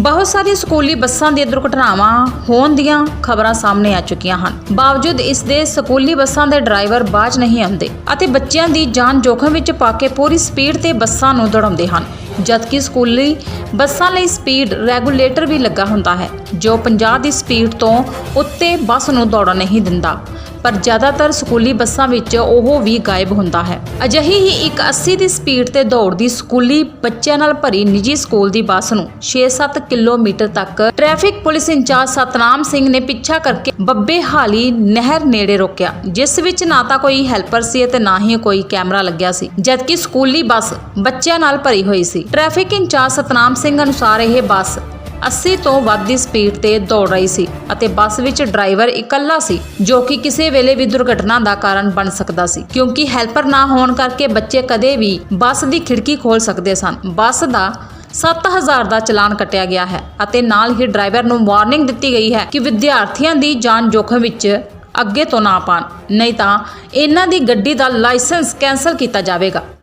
ਬਹੁਤ ਸਾਰੀ ਸਕੂਲੀ ਬੱਸਾਂ ਦੀਆਂ ਦੁਰਘਟਨਾਵਾਂ ਹੋਣ ਦੀਆਂ ਖਬਰਾਂ ਸਾਹਮਣੇ ਆ ਚੁੱਕੀਆਂ ਹਨ। ਬਾਵਜੂਦ ਇਸ ਦੇ ਸਕੂਲੀ ਬੱਸਾਂ ਦੇ ਡਰਾਈਵਰ ਬਾਜ ਨਹੀਂ ਆਉਂਦੇ ਅਤੇ ਬੱਚਿਆਂ ਦੀ ਜਾਨ ਜੋਖਮ ਵਿੱਚ ਪਾ ਕੇ ਪੂਰੀ ਸਪੀਡ ਤੇ ਬੱਸਾਂ ਨੂੰ ਦੌੜਾਉਂਦੇ ਹਨ, ਜਦਕਿ ਸਕੂਲੀ ਬੱਸਾਂ ਲਈ ਸਪੀਡ ਰੈਗੂਲੇਟਰ ਵੀ ਲੱਗਾ ਹੁੰਦਾ ਹੈ, ਜੋ 50 ਦੀ ਸਪੀਡ ਤੋਂ ਉੱਤੇ ਬੱਸ ਨੂੰ ਦੌੜਨ ਨਹੀਂ ਦਿੰਦਾ। ਪਰ ਜ਼ਿਆਦਾਤਰ ਸਕੂਲੀ ਬੱਸਾਂ ਵਿੱਚ ਉਹ ਵੀ ਗਾਇਬ ਹੁੰਦਾ ਹੈ। ਅਜਿਹੀ ਹੀ ਇੱਕ 80 ਦੀ ਸਪੀਡ ਤੇ ਦੌੜਦੀ ਸਕੂਲੀ ਬੱਚਿਆਂ ਨਾਲ ਭਰੀ ਨਿੱਜੀ ਸਕੂਲ ਦੀ ਬੱਸ ਨੂੰ 6-7 ਕਿਲੋਮੀਟਰ ਤੱਕ traffic police incharge Satnam Singh ਨੇ ਪਿੱਛਾ ਕਰਕੇ ਬੱਬੇ ਹਾਲੀ ਨਹਿਰ ਨੇੜੇ ਰੋਕਿਆ, ਜਿਸ ਵਿੱਚ ਨਾ ਤਾਂ ਕੋਈ ਹੈਲਪਰ ਸੀ ਅਤੇ ਨਾ ਹੀ ਕੋਈ ਕੈਮਰਾ ਲੱਗਿਆ ਸੀ, ਜਦਕਿ ਸਕੂਲੀ ਬੱਸ ਬੱਚਿਆਂ ਨਾਲ ਭਰੀ ਹੋਈ ਸੀ। ਟ੍ਰੈਫਿਕ ਇੰਚਾਰਜ ਸਤਨਾਮ ਸਿੰਘ ਅਨੁਸਾਰ ਇਹ ਬੱਸ 80 ਤੋਂ ਵੱਧ ਦੀ ਸਪੀਡ ਤੇ ਦੌੜ ਰਹੀ ਸੀ ਅਤੇ ਬੱਸ ਵਿੱਚ ਡਰਾਈਵਰ ਇਕੱਲਾ ਸੀ, ਜੋ ਕਿ ਕਿਸੇ ਵੇਲੇ ਵੀ ਦੁਰਘਟਨਾ ਦਾ ਕਾਰਨ ਬਣ ਸਕਦਾ ਸੀ, ਕਿਉਂਕਿ ਹੈਲਪਰ ਨਾ ਹੋਣ ਕਰਕੇ ਬੱਚੇ ਕਦੇ ਵੀ ਬੱਸ ਦੀ ਖਿੜਕੀ ਖੋਲ ਸਕਦੇ ਸਨ। ਬੱਸ ਦਾ 7000 ਦਾ ਚਲਾਨ ਕੱਟਿਆ ਗਿਆ ਹੈ ਅਤੇ ਨਾਲ ਹੀ ਡਰਾਈਵਰ ਨੂੰ ਵਾਰਨਿੰਗ ਦਿੱਤੀ ਗਈ ਹੈ ਕਿ ਵਿਦਿਆਰਥੀਆਂ ਦੀ ਜਾਨ ਜੋਖਮ ਵਿੱਚ ਅੱਗੇ ਤੋਂ ਨਾ ਪਾਣ ਨਹੀਂ ਤਾਂ ਇਹਨਾਂ ਦੀ ਗੱਡੀ ਦਾ ਲਾਇਸੈਂਸ ਕੈਂਸਲ ਕੀਤਾ ਜਾਵੇਗਾ।